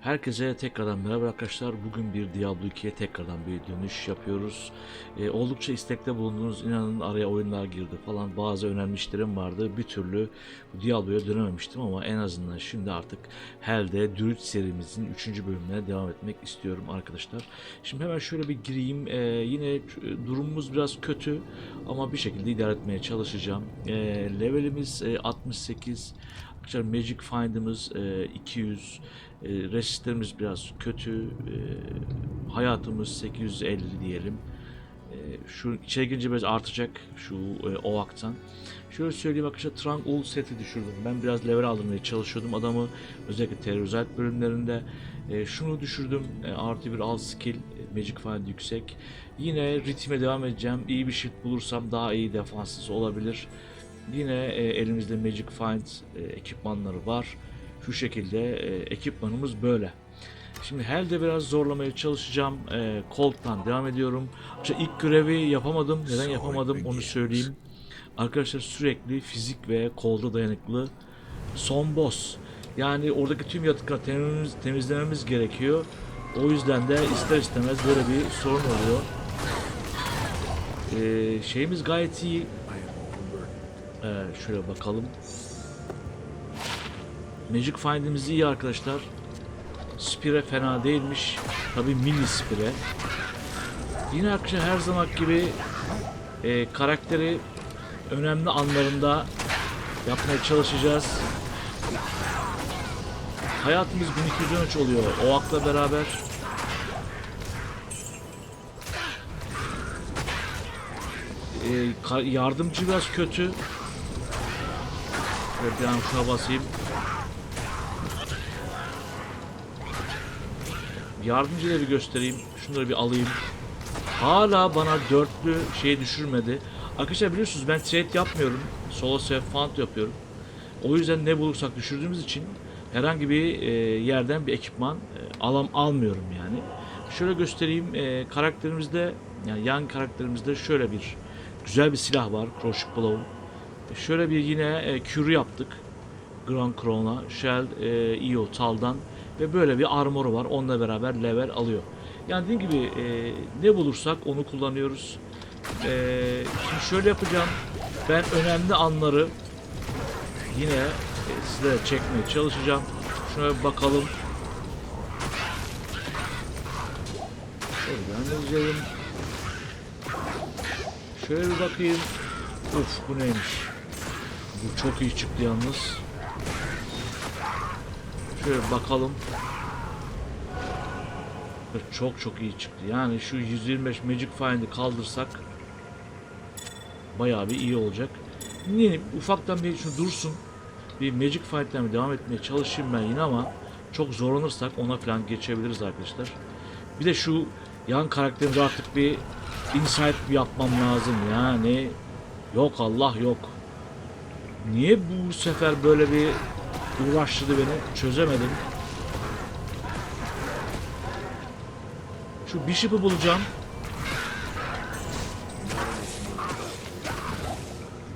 Herkese tekrardan merhaba arkadaşlar. Bugün bir Diablo 2'ye tekrardan bir dönüş yapıyoruz. Ee, oldukça istekte bulundunuz. İnanın araya oyunlar girdi falan. Bazı önemli işlerim vardı. Bir türlü Diablo'ya dönememiştim ama en azından şimdi artık Hell'de Druid serimizin 3. bölümüne devam etmek istiyorum arkadaşlar. Şimdi hemen şöyle bir gireyim. Ee, yine e, durumumuz biraz kötü ama bir şekilde idare etmeye çalışacağım. Ee, levelimiz e, 68. Arkadaşlar Magic Find'ımız e, 200. E, resistlerimiz biraz kötü. E, hayatımız 850 diyelim. E, şu içeri girince biraz artacak şu e, ovaktan. Şöyle söyleyeyim arkadaşlar Trunk Ul seti düşürdüm. Ben biraz level aldırmaya çalışıyordum adamı. Özellikle terör bölümlerinde. E, şunu düşürdüm. E, artı bir alt skill. e, Magic Find yüksek. Yine ritme devam edeceğim. İyi bir shield bulursam daha iyi defanssız olabilir. Yine e, elimizde Magic Find e, ekipmanları var. Şu şekilde e, ekipmanımız böyle. Şimdi Hell'de biraz zorlamaya çalışacağım. E, Colt'tan devam ediyorum. İşte ilk görevi yapamadım. Neden yapamadım onu söyleyeyim. Arkadaşlar sürekli fizik ve kolda dayanıklı son boss. Yani oradaki tüm yatıkları temizlememiz, temizlememiz gerekiyor. O yüzden de ister istemez böyle bir sorun oluyor. E, şeyimiz gayet iyi. Ee, şöyle bakalım. Magic Find'imiz iyi arkadaşlar. Spire fena değilmiş. Tabi mini Spire. Yine arkadaşlar her zaman gibi e, karakteri önemli anlarında yapmaya çalışacağız. Hayatımız 1213 oluyor. O akla beraber. E, yardımcı biraz kötü. Şöyle bir an basayım. Yardımcı da bir göstereyim. Şunları bir alayım. Hala bana dörtlü şey düşürmedi. Arkadaşlar biliyorsunuz ben trade yapmıyorum. Solo save found yapıyorum. O yüzden ne bulursak düşürdüğümüz için herhangi bir e, yerden bir ekipman e, alam almıyorum yani. Şöyle göstereyim. E, karakterimizde yani yan karakterimizde şöyle bir güzel bir silah var. Crushing Blow. Şöyle bir yine e, kürü yaptık. Grand Crown'a, Shell, e, Io, Tal'dan ve böyle bir armoru var. Onunla beraber level alıyor. Yani dediğim gibi e, ne bulursak onu kullanıyoruz. E, şimdi şöyle yapacağım. Ben önemli anları yine e, sizlere çekmeye çalışacağım. Şuna bir bakalım. Ben izleyelim. Şöyle bir bakayım. Uf bu neymiş? Bu çok iyi çıktı yalnız. Şöyle bakalım. Çok çok iyi çıktı. Yani şu 125 Magic Find'i kaldırsak bayağı bir iyi olacak. Yine ufaktan bir şu dursun. Bir Magic Find'den devam etmeye çalışayım ben yine ama çok zorlanırsak ona falan geçebiliriz arkadaşlar. Bir de şu yan karakterimize artık bir insight yapmam lazım yani. Yok Allah yok. Niye bu sefer böyle bir uğraştırdı beni çözemedim. Şu Bishop'ı bulacağım.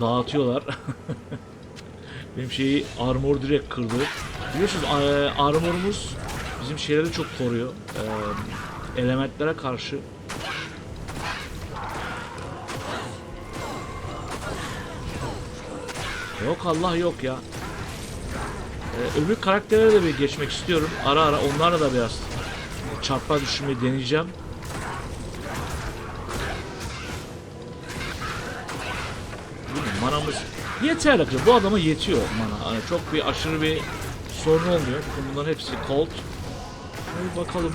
Dağıtıyorlar. Benim şeyi armor direkt kırdı. Biliyorsunuz e, armorumuz bizim şeyleri çok koruyor. E, elementlere karşı. Yok Allah yok ya. Ee, öbür karakterlere de bir geçmek istiyorum. Ara ara onlarla da biraz çarpma düşürmeyi deneyeceğim. Manamız yeter arkadaşlar. Bu adama yetiyor mana. Hani çok bir aşırı bir sorun olmuyor. Bakın Bunların hepsi cold. Şöyle bakalım.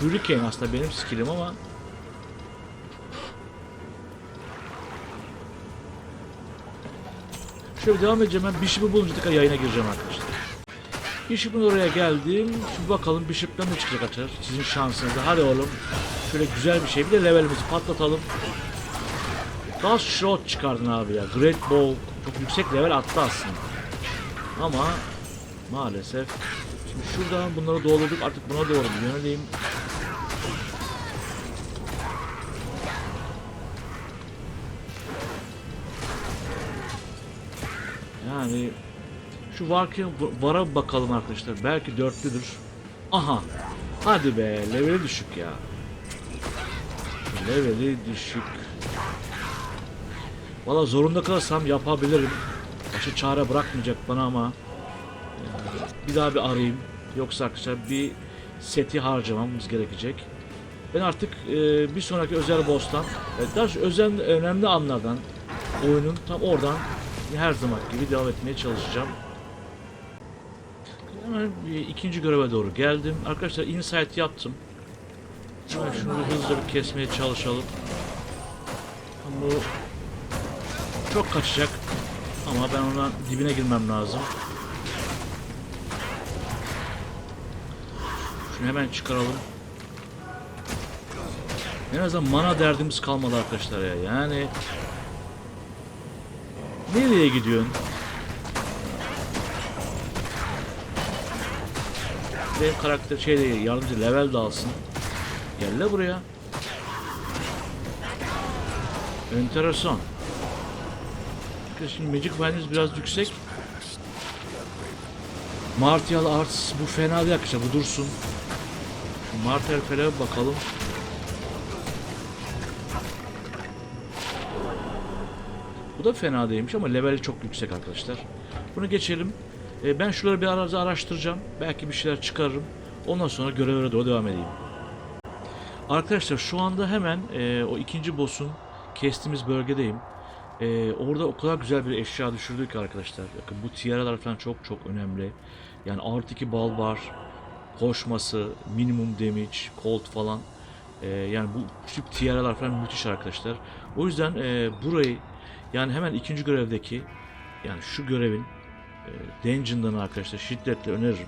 Hurricane aslında benim skillim ama Şöyle devam edeceğim ben Bishop'u bulunca tekrar yayına gireceğim arkadaşlar. Bishop'un oraya geldim. Şimdi bakalım Bishop'tan ne çıkacak arkadaşlar. Sizin şansınızda. Hadi oğlum. Şöyle güzel bir şey. Bir de levelimizi patlatalım. Dust Shot çıkardın abi ya. Great Ball. Çok yüksek level attı aslında. Ama maalesef. Şimdi şuradan bunları doldurduk. Artık buna doğru bir yöneleyim. Yani Şu varken vara bakalım arkadaşlar. Belki dörtlüdür. Aha. Hadi be. Leveli düşük ya. Leveli düşük. Valla zorunda kalırsam yapabilirim. Başka çare bırakmayacak bana ama bir daha bir arayayım. Yoksa arkadaşlar bir seti harcamamız gerekecek. Ben artık e, bir sonraki özel boss'tan, e, daha özel önemli anlardan oyunun tam oradan her zaman gibi devam etmeye çalışacağım. Hemen ikinci göreve doğru geldim. Arkadaşlar insight yaptım. Hemen şunu bir hızlıca bir kesmeye çalışalım. Bu çok kaçacak. Ama ben ona dibine girmem lazım. Şunu hemen çıkaralım. En azından mana derdimiz kalmadı arkadaşlar ya. Yani nereye gidiyorsun? Benim karakter şey değil, yardımcı level de alsın. Gel la buraya. Enteresan. Şimdi Magic Fire'imiz biraz yüksek. Martial Arts bu fena değil arkadaşlar bu dursun. Şu Martial falan bakalım. Da fena değilmiş ama leveli çok yüksek arkadaşlar. Bunu geçelim. E, ben şuraları bir arada araştıracağım. Belki bir şeyler çıkarırım. Ondan sonra görevlere doğru devam edeyim. Arkadaşlar şu anda hemen e, o ikinci boss'un kestiğimiz bölgedeyim. E, orada o kadar güzel bir eşya düşürdük arkadaşlar. Bakın bu tiaralar falan çok çok önemli. Yani artı 2 bal var. Koşması, minimum damage, cold falan. E, yani bu tip tiaralar falan müthiş arkadaşlar. O yüzden e, burayı yani hemen ikinci görevdeki yani şu görevin e, Dungeon'dan arkadaşlar şiddetle öneririm.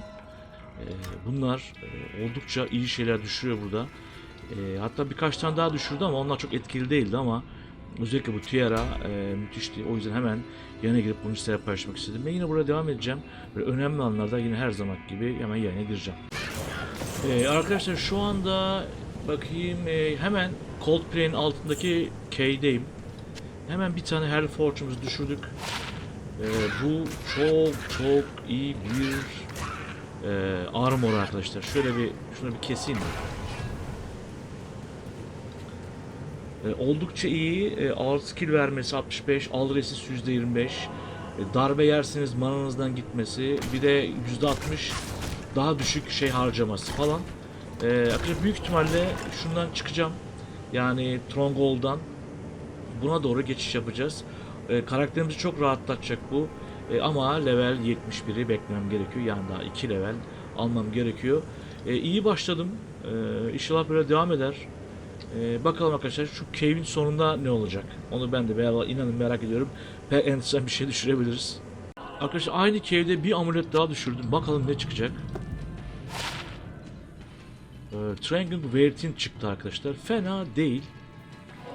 E, bunlar e, oldukça iyi şeyler düşürüyor burada. E, hatta birkaç tane daha düşürdü ama onlar çok etkili değildi ama özellikle bu Tiara e, müthişti. O yüzden hemen yana girip bunu size paylaşmak istedim. Ben yine buraya devam edeceğim. Böyle önemli anlarda yine her zaman gibi hemen yayına gireceğim. E, arkadaşlar şu anda bakayım e, hemen Coldplay'in altındaki K'deyim. Hemen bir tane Hell Fortune'umuzu düşürdük. Ee, bu çok çok iyi bir e, armor arkadaşlar. Şöyle bir şunu bir keseyim. E, oldukça iyi. E, ağır skill vermesi 65, al resist %25. E, darbe yersiniz mananızdan gitmesi. Bir de %60 daha düşük şey harcaması falan. E, arkadaşlar büyük ihtimalle şundan çıkacağım. Yani Stronghold'dan buna doğru geçiş yapacağız. E, karakterimizi çok rahatlatacak bu. E, ama level 71'i beklemem gerekiyor. Yani daha 2 level almam gerekiyor. E, iyi başladım. E, inşallah böyle devam eder. E, bakalım arkadaşlar şu cave'in sonunda ne olacak? Onu ben de merak, inanın merak ediyorum. Belki enteresan bir şey düşürebiliriz. Arkadaşlar aynı cave'de bir amulet daha düşürdüm. Bakalım ne çıkacak. E, Triangle Veritin çıktı arkadaşlar. Fena değil.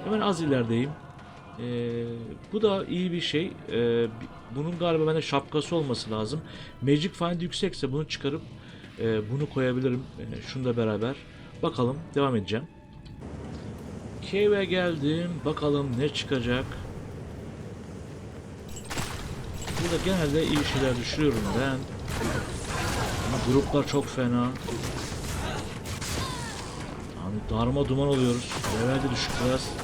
Hemen az ilerideyim. Ee, bu da iyi bir şey. Ee, bunun galiba bende şapkası olması lazım. Magic Find yüksekse bunu çıkarıp e, bunu koyabilirim. E, şunu da beraber. Bakalım devam edeceğim. Cave'e geldim. Bakalım ne çıkacak. Burada genelde iyi şeyler düşürüyorum ben. Ama gruplar çok fena. Yani darma duman oluyoruz. Level de düşük biraz.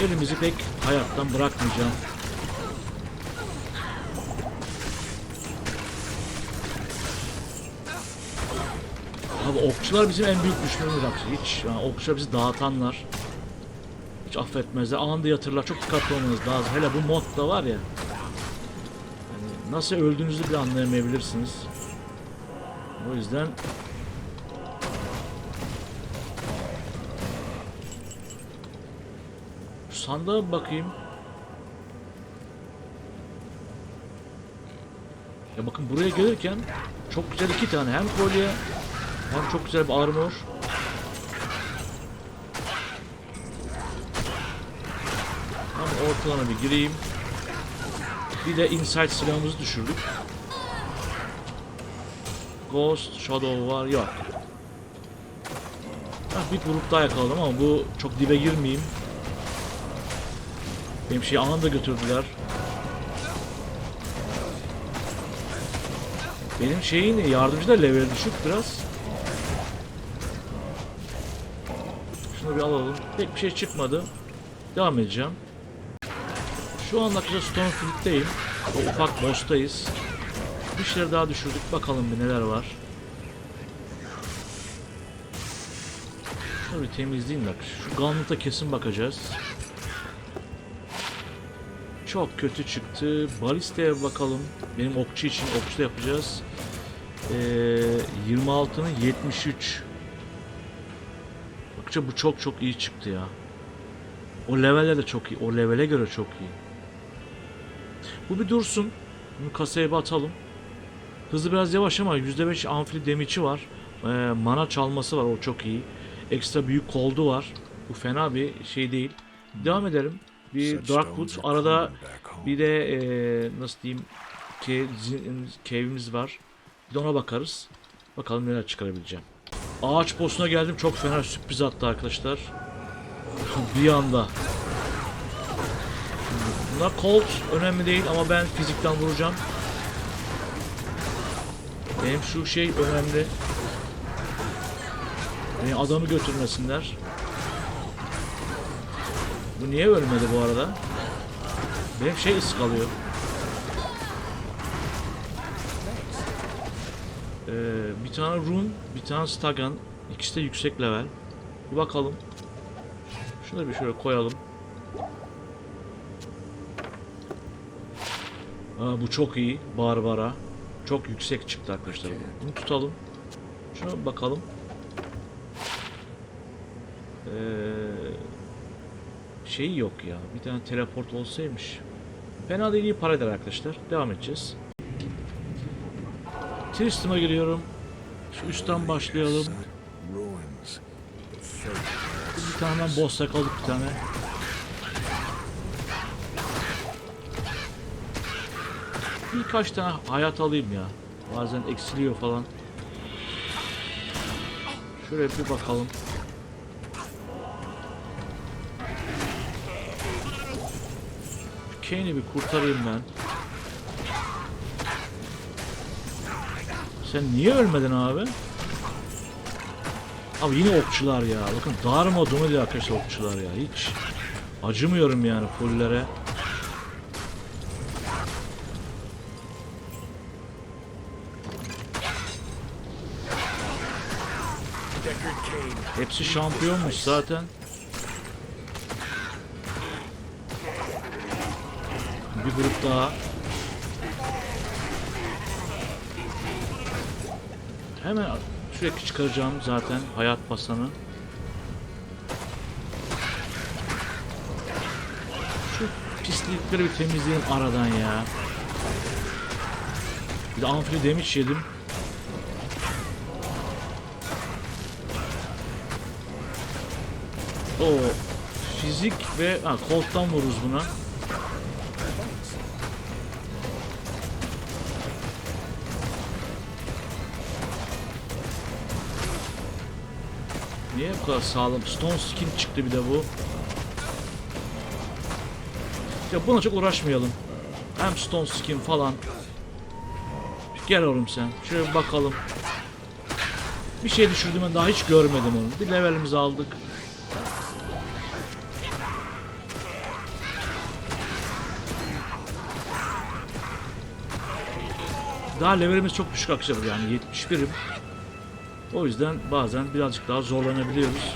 Elimizi pek hayattan bırakmayacağım. Abi okçular bizim en büyük düşmanımız aksi. Hiç yani okçular bizi dağıtanlar. Hiç affetmezler. Anında yatırlar. Çok dikkatli olmanız lazım. Hele bu modda var ya. Yani nasıl öldüğünüzü bile anlayamayabilirsiniz. O yüzden sandığa bakayım. Ya bakın buraya gelirken çok güzel iki tane hem kolye hem çok güzel bir armor. Tam ortalama bir gireyim. Bir de inside silahımızı düşürdük. Ghost, Shadow var yok. Ah, bir grup daha yakaladım ama bu çok dibe girmeyeyim. Benim şeyi anında götürdüler. Benim şeyin yardımcı da level düşük biraz. Şunu bir alalım. Pek bir şey çıkmadı. Devam edeceğim. Şu anda arkadaşlar Stonefield'deyim. O ufak boss'tayız. Bir şeyler daha düşürdük. Bakalım bir neler var. Şunu bir temizleyeyim bak. Şu Gauntlet'a kesin bakacağız. Çok kötü çıktı. Balista'ya bakalım. Benim okçu için okçu da yapacağız. Ee, 26'nın 73. Bakça bu çok çok iyi çıktı ya. O leveller de çok iyi. O levele göre çok iyi. Bu bir dursun. Bunu kasaya bir atalım. Hızlı biraz yavaş ama %5 amfili demiçi var. Ee, mana çalması var. O çok iyi. Ekstra büyük koldu var. Bu fena bir şey değil. Devam edelim. Bir Darkwood. Arada bir de ee, nasıl diyeyim ke, cave'imiz var. Bir de ona bakarız. Bakalım neler çıkarabileceğim. Ağaç boss'una geldim. Çok fena sürpriz attı arkadaşlar. bir anda. Bunlar Colt önemli değil ama ben fizikten vuracağım. Benim şu şey önemli. Beni adamı götürmesinler. Bu niye ölmedi bu arada? Benim şey ıskalıyor. Ee, bir tane run, bir tane stagan. İkisi de yüksek level. Bir bakalım. Şunu da bir şöyle koyalım. Aa, bu çok iyi. Barbara. Çok yüksek çıktı arkadaşlar. bu. Bunu tutalım. Şuna bakalım. Ee, şey yok ya. Bir tane teleport olsaymış. Fena değil iyi para eder arkadaşlar. Devam edeceğiz. Tristram'a giriyorum. Şu üstten başlayalım. Bir tane boss yakaladık bir tane. Birkaç tane hayat alayım ya. Bazen eksiliyor falan. Şöyle bir bakalım. Kane'i bir kurtarayım ben. Sen niye ölmedin abi? Abi yine okçular ya. Bakın darmadağın ediyor arkadaşlar okçular ya. Hiç acımıyorum yani fullere. Hepsi şampiyonmuş zaten. Grup daha. Hemen sürekli çıkaracağım zaten hayat basanı. Şu pislikleri bir temizleyelim aradan ya. Bir de amfili demiş yedim. O fizik ve ha, kolttan vururuz buna. Kadar sağlam? Stone skin çıktı bir de bu. Ya buna çok uğraşmayalım. Hem stone skin falan. Gel oğlum sen. Şöyle bir bakalım. Bir şey düşürdüm ben daha hiç görmedim onu. Bir levelimizi aldık. Daha levelimiz çok düşük arkadaşlar yani 71'im. O yüzden bazen birazcık daha zorlanabiliyoruz.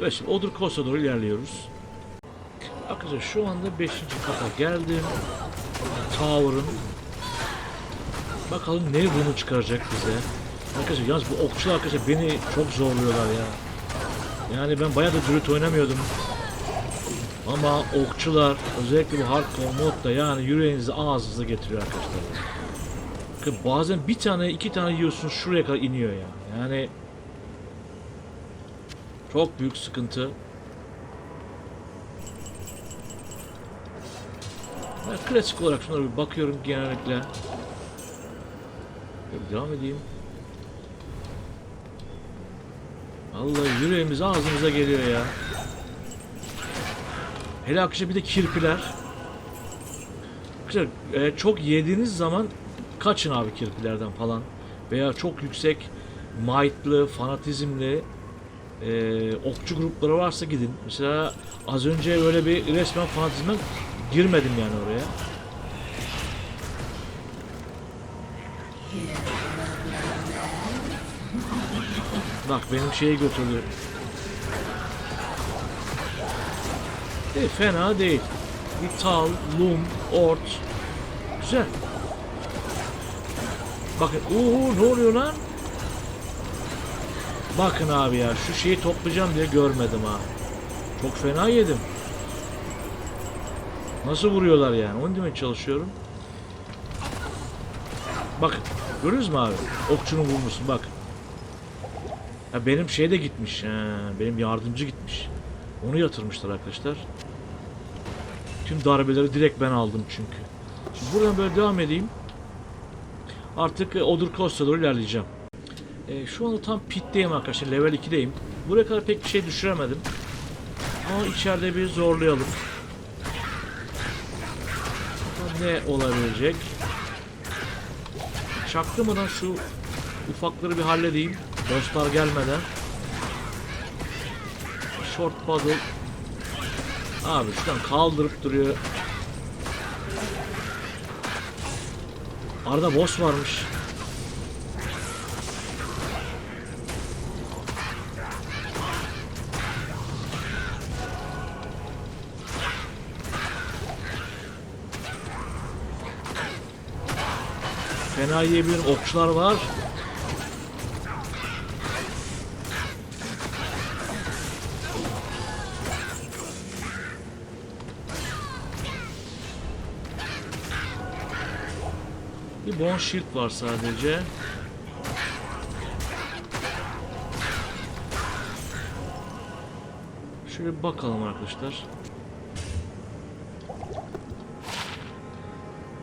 Ve şimdi Odur Coast'a doğru ilerliyoruz. Arkadaşlar şu anda 5. kata geldim. Tower'ın. Bakalım ne bunu çıkaracak bize. Arkadaşlar yalnız bu okçular arkadaşlar beni çok zorluyorlar ya. Yani ben bayağı da dürüt oynamıyordum. Ama okçular özellikle bu hardcore modda yani yüreğinizi ağzınıza getiriyor arkadaşlar. Bazen bir tane iki tane yiyorsunuz şuraya kadar iniyor ya. Yani çok büyük sıkıntı. Ben klasik olarak şunlara bir bakıyorum genellikle. Şöyle devam edeyim. Vallahi yüreğimiz ağzımıza geliyor ya. Hele akışta bir de kirpiler. Arkadaşlar e, çok yediğiniz zaman kaçın abi kirpilerden falan. Veya çok yüksek might'lı, fanatizmli e, okçu grupları varsa gidin. Mesela az önce öyle bir resmen fanatizme girmedim yani oraya. Bak benim şeyi götürdü. E, fena değil. Vital, Lum, Ort. Güzel. Bakın, uuu ne oluyor lan? Bakın abi ya şu şeyi toplayacağım diye görmedim ha. Çok fena yedim. Nasıl vuruyorlar yani? Onu demeye çalışıyorum. Bakın. Görüyoruz mu abi? Okçunun vurmuşsun bak. Ya benim şey de gitmiş. He, benim yardımcı gitmiş. Onu yatırmışlar arkadaşlar. Tüm darbeleri direkt ben aldım çünkü. Şimdi buradan böyle devam edeyim. Artık e, Odur Coast'a doğru ilerleyeceğim. E, şu anda tam pitteyim arkadaşlar. Level 2'deyim. Buraya kadar pek bir şey düşüremedim. Ama içeride bir zorlayalım. Ne olabilecek? Çaktırmadan şu ufakları bir halledeyim. Bosslar gelmeden. Short puzzle. Abi şuradan kaldırıp duruyor. Arada boss varmış. Fena yiyebilirim. Okçular var. Bone shield var sadece. Şöyle bakalım arkadaşlar.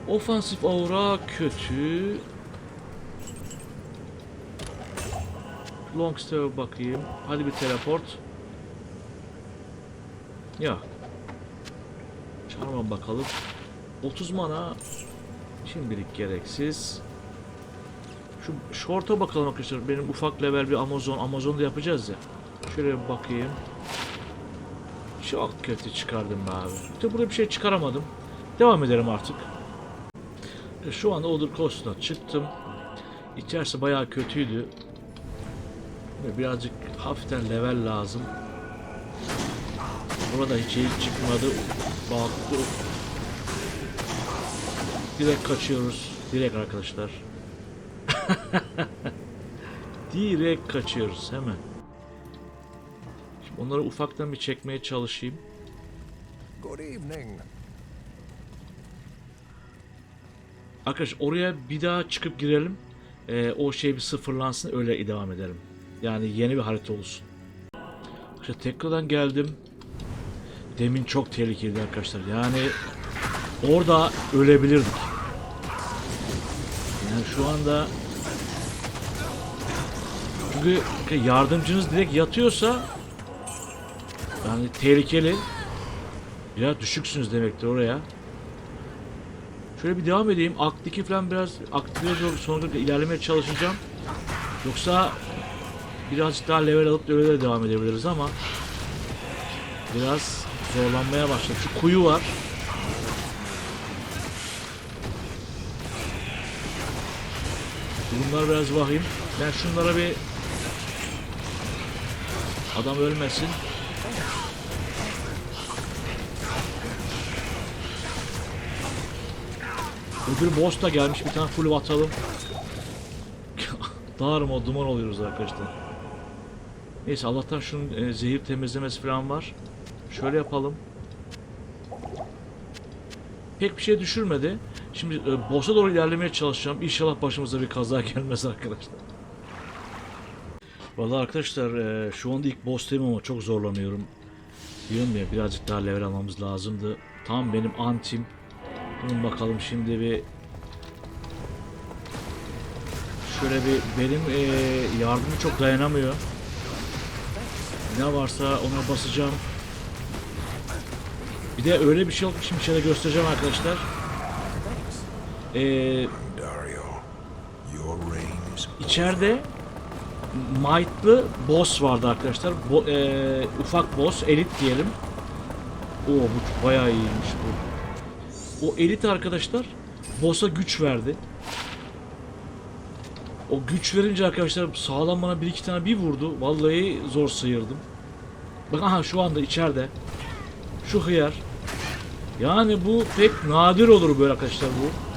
Ofansif aura kötü. Long stave bakayım. Hadi bir teleport. Ya. Çarma bakalım. 30 mana şimdilik gereksiz. Şu short'a bakalım arkadaşlar. Benim ufak level bir Amazon. Amazon'da yapacağız ya. Şöyle bir bakayım. Çok kötü çıkardım be abi. İşte burada bir şey çıkaramadım. Devam edelim artık. E, Şu anda Odur Coast'una çıktım. İçerisi bayağı kötüydü. Ve birazcık hafiften level lazım. Burada hiç iyi çıkmadı. Baktı. Direkt kaçıyoruz. Direkt arkadaşlar. Direkt kaçıyoruz hemen. Şimdi onları ufaktan bir çekmeye çalışayım. Good evening. Arkadaş oraya bir daha çıkıp girelim. Ee, o şey bir sıfırlansın öyle devam edelim. Yani yeni bir harita olsun. İşte tekrardan geldim. Demin çok tehlikeliydi arkadaşlar. Yani orada ölebilirdik. Yani şu anda çünkü yardımcınız direkt yatıyorsa yani tehlikeli. Ya düşüksünüz demektir oraya. Şöyle bir devam edeyim. Aktiki falan biraz aktive doğru sonra ilerlemeye çalışacağım. Yoksa birazcık daha level alıp öyle de devam edebiliriz ama biraz zorlanmaya başladı. Şu kuyu var. Bunlar biraz vahim. Ben şunlara bir adam ölmesin. Öbür boss da gelmiş bir tane full atalım. Dağırma duman oluyoruz arkadaşlar. Neyse Allah'tan şunun e, zehir temizlemesi falan var. Şöyle yapalım. Pek bir şey düşürmedi. Şimdi e, boss'a doğru ilerlemeye çalışacağım. İnşallah başımıza bir kaza gelmez arkadaşlar. Vallahi arkadaşlar e, şu anda ilk boss'tayım ama çok zorlanıyorum. Diyorum ya birazcık daha level almamız lazımdı. Tam benim antim. Bunun bakalım şimdi bir şöyle bir benim e, yardımım çok dayanamıyor. Ne varsa ona basacağım. Bir de öyle bir şey oldu ki şimdi içeride göstereceğim arkadaşlar. Ee, içeride Might'lı boss vardı arkadaşlar. Bo- ee, ufak boss, elit diyelim. Oo bu bayağı iyiymiş bu. O elit arkadaşlar boss'a güç verdi. O güç verince arkadaşlar sağlam bana bir iki tane bir vurdu. Vallahi zor sıyırdım. Bak aha şu anda içeride. Şu hıyar. Yani bu pek nadir olur böyle arkadaşlar bu.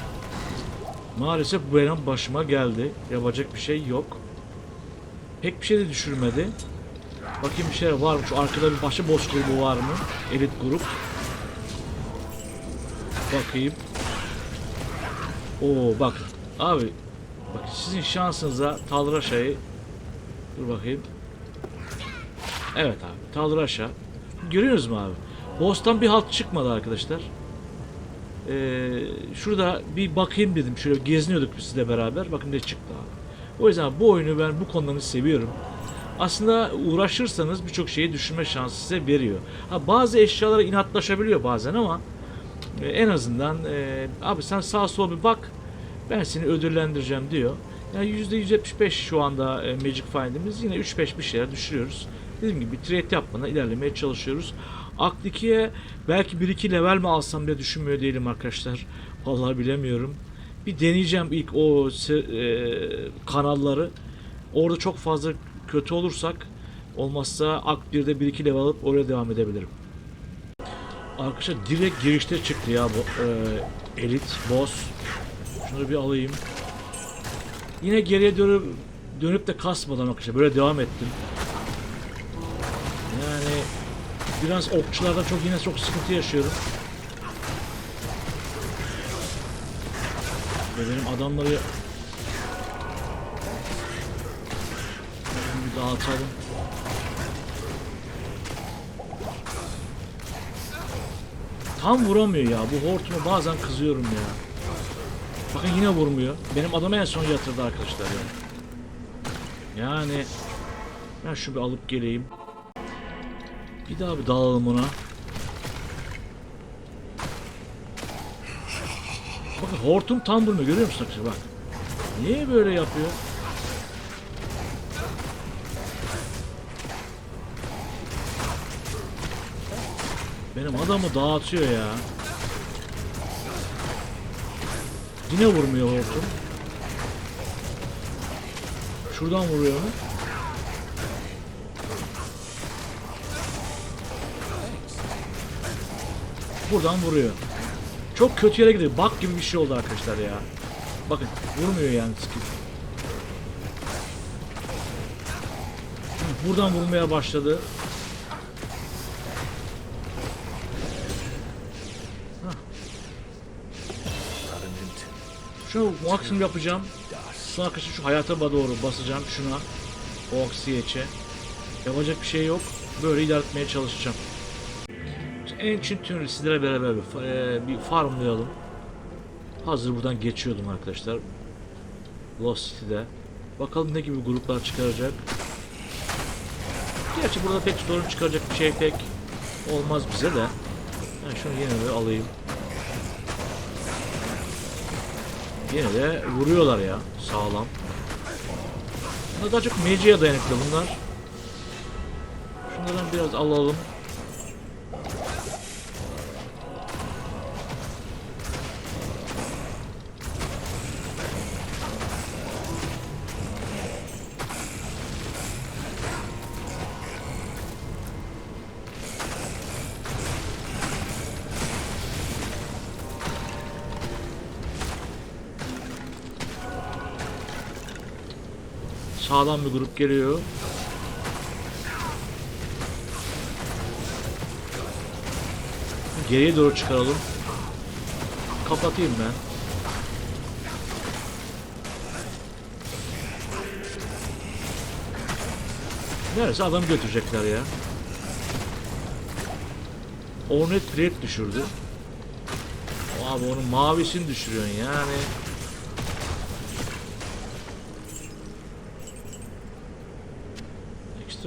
Maalesef bu benim başıma geldi. Yapacak bir şey yok. Pek bir şey de düşürmedi. Bakayım bir şeyler var mı? Şu arkada bir başka boss grubu var mı? Elit grup. Bakayım. Oo bak. Abi. Bak sizin şansınıza Talraşa'yı Dur bakayım. Evet abi. Talraşa. Görüyorsunuz mu abi? Boss'tan bir halt çıkmadı arkadaşlar. Ee, şurada bir bakayım dedim. Şöyle geziniyorduk biz sizle beraber. Bakın ne çıktı abi. O yüzden bu oyunu ben bu konularını seviyorum. Aslında uğraşırsanız birçok şeyi düşünme şansı size veriyor. Ha, bazı eşyalara inatlaşabiliyor bazen ama e, en azından e, abi sen sağa sola bir bak ben seni ödüllendireceğim diyor. Yani %175 şu anda e, Magic Find'imiz yine 3-5 bir şeyler düşürüyoruz. Dediğim gibi trade yapmadan ilerlemeye çalışıyoruz. Akt 2'ye belki 1-2 level mi alsam diye düşünmüyor değilim arkadaşlar. Vallahi bilemiyorum. Bir deneyeceğim ilk o e, kanalları. Orada çok fazla kötü olursak olmazsa Akt 1'de 1-2 level alıp oraya devam edebilirim. Arkadaşlar direkt girişte çıktı ya bu e, elit boss. Şunu bir alayım. Yine geriye dönüp dönüp de kasmadan arkadaşlar böyle devam ettim. Biraz okçularda çok yine çok sıkıntı yaşıyorum. Ve benim adamları bir dağıtalım. Tam vuramıyor ya. Bu hortuma bazen kızıyorum ya. Bakın yine vurmuyor. Benim adamı en son yatırdı arkadaşlar ya. Yani ben şu bir alıp geleyim. Bir daha bir dalalım ona. Bakın hortum tam vurmuyor görüyor musun arkadaşlar bak. Niye böyle yapıyor? Benim adamı dağıtıyor ya. Yine vurmuyor hortum. Şuradan vuruyor mu? Buradan vuruyor. Çok kötü yere gidiyor. Bak gibi bir şey oldu arkadaşlar ya. Bakın vurmuyor yani skill. Buradan vurmaya başladı. Şunu maksimum yapacağım. Sonra arkadaşlar şu hayata doğru basacağım şuna. O. Yapacak bir şey yok. Böyle ilerletmeye çalışacağım. Ancient Tuner sizlere beraber bir, e, bir farmlayalım. Hazır buradan geçiyordum arkadaşlar. Lost City'de. Bakalım ne gibi gruplar çıkaracak. Gerçi burada pek sorun çıkaracak bir şey pek olmaz bize de. Ben şunu yine de alayım. Yine de vuruyorlar ya sağlam. Bunlar daha çok meciye dayanıklı bunlar. Şunlardan biraz alalım. Sağlam bir grup geliyor. Geriye doğru çıkaralım. Kapatayım ben. Neredeyse adam götürecekler ya. Ornet Plate düşürdü. Abi onun mavisini düşürüyorsun yani.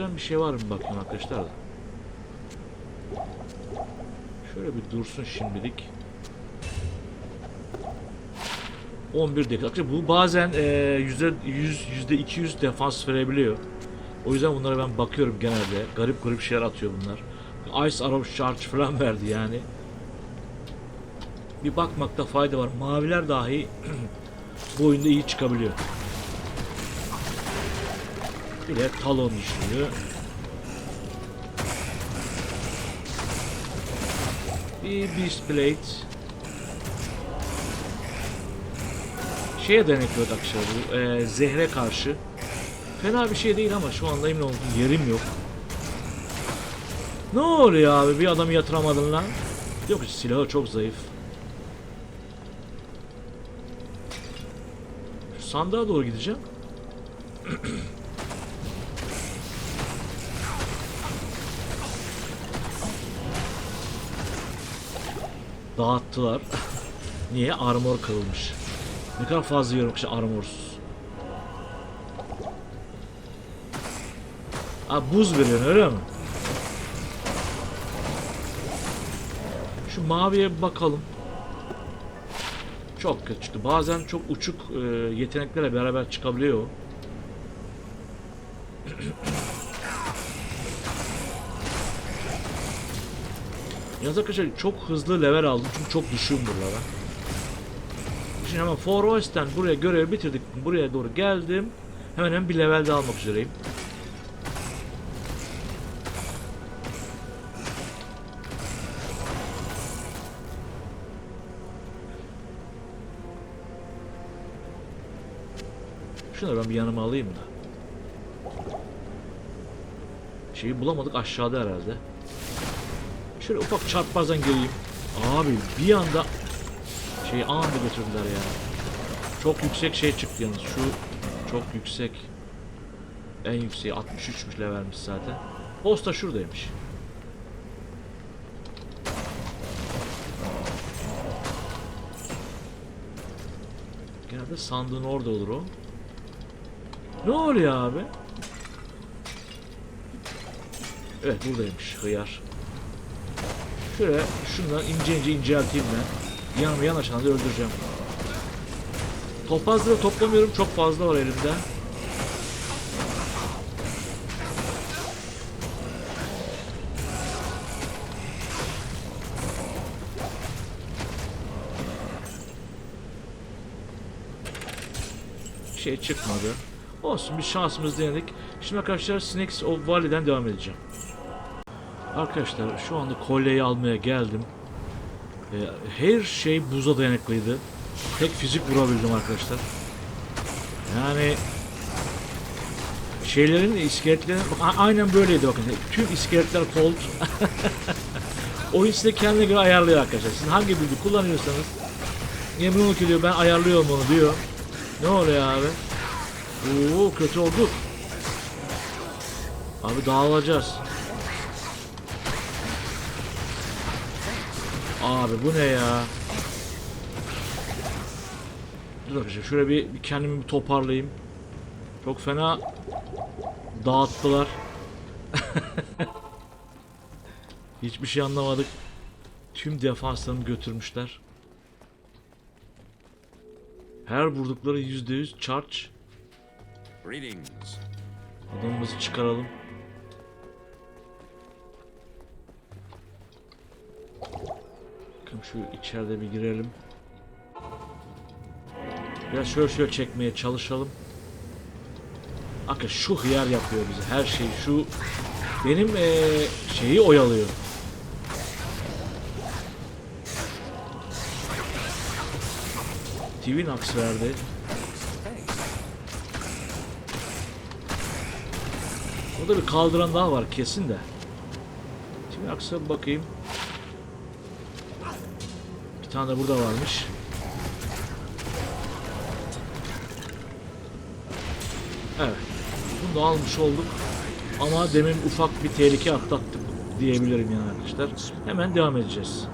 Ekstrem bir şey var mı bakayım arkadaşlar da. Şöyle bir dursun şimdilik. 11 dakika. Bu bazen e, yüzde yüz yüzde 200 defans verebiliyor. O yüzden bunlara ben bakıyorum genelde. Garip garip şeyler atıyor bunlar. Ice Arrow Charge falan verdi yani. Bir bakmakta fayda var. Maviler dahi bu oyunda iyi çıkabiliyor. Bir de talon düşürüyor. Bir Beast Plate. Şeye denekliyordu arkadaşlar bu. e, zehre karşı. Fena bir şey değil ama şu anda emin olun yerim yok. Ne oluyor abi bir adamı yatıramadın lan? Yok silahı çok zayıf. Şu sandığa doğru gideceğim. Dağıttılar. Niye? Armor kırılmış. Ne kadar fazla yiyorum işte armorsuz. Aa buz veriyorsun öyle mi? Şu maviye bakalım. Çok kötü çıktı. Bazen çok uçuk e, yeteneklerle beraber çıkabiliyor. Yalnız arkadaşlar çok hızlı level aldım çünkü çok düşüğüm buralara. Şimdi hemen For West'ten buraya görev bitirdik. Buraya doğru geldim. Hemen hemen bir level daha almak üzereyim. Şunları ben bir yanıma alayım da. Şeyi bulamadık aşağıda herhalde. Şöyle ufak çarpmazdan geleyim. Abi bir anda şeyi anında götürdüler ya. Çok yüksek şey çıktı yalnız. Şu çok yüksek. En yükseği 63'müş levelmiş zaten. Boss da şuradaymış. Genelde sandığın orada olur o. Ne oluyor abi? Evet buradaymış hıyar. Şöyle şundan ince ince incelteyim ben. Yanıma yanaşanı da öldüreceğim. Topazları toplamıyorum çok fazla var elimde. Şey çıkmadı. Olsun bir şansımız denedik. Şimdi arkadaşlar Snakes of Valley'den devam edeceğim. Arkadaşlar şu anda kolyeyi almaya geldim. Ee, her şey buza dayanıklıydı. Tek fizik vurabildim arkadaşlar. Yani şeylerin iskeletlerin aynen böyleydi bakın. Tüm iskeletler cold. Oyun size kendine göre ayarlıyor arkadaşlar. Siz hangi bilgi kullanıyorsanız Yemin ki diyor ben ayarlıyorum onu diyor. Ne oluyor abi? Oo kötü olduk. Abi dağılacağız. Abi bu ne ya? Dur arkadaşlar şöyle bir, bir kendimi bir toparlayayım. Çok fena dağıttılar. Hiçbir şey anlamadık. Tüm defanslarını götürmüşler. Her vurdukları %100 charge. Greetings. Adamımızı çıkaralım. Bakın şu içeride bir girelim. Biraz şöyle şöyle çekmeye çalışalım. Bakın şu hıyar yapıyor bize her şeyi. Şu benim eee, şeyi oyalıyor. Twin Axe verdi. Burada bir kaldıran daha var kesin de. Bir bakayım. Bir tane de burada varmış. Evet. Bunu da almış olduk. Ama demin ufak bir tehlike atlattık diyebilirim yani arkadaşlar. Hemen devam edeceğiz.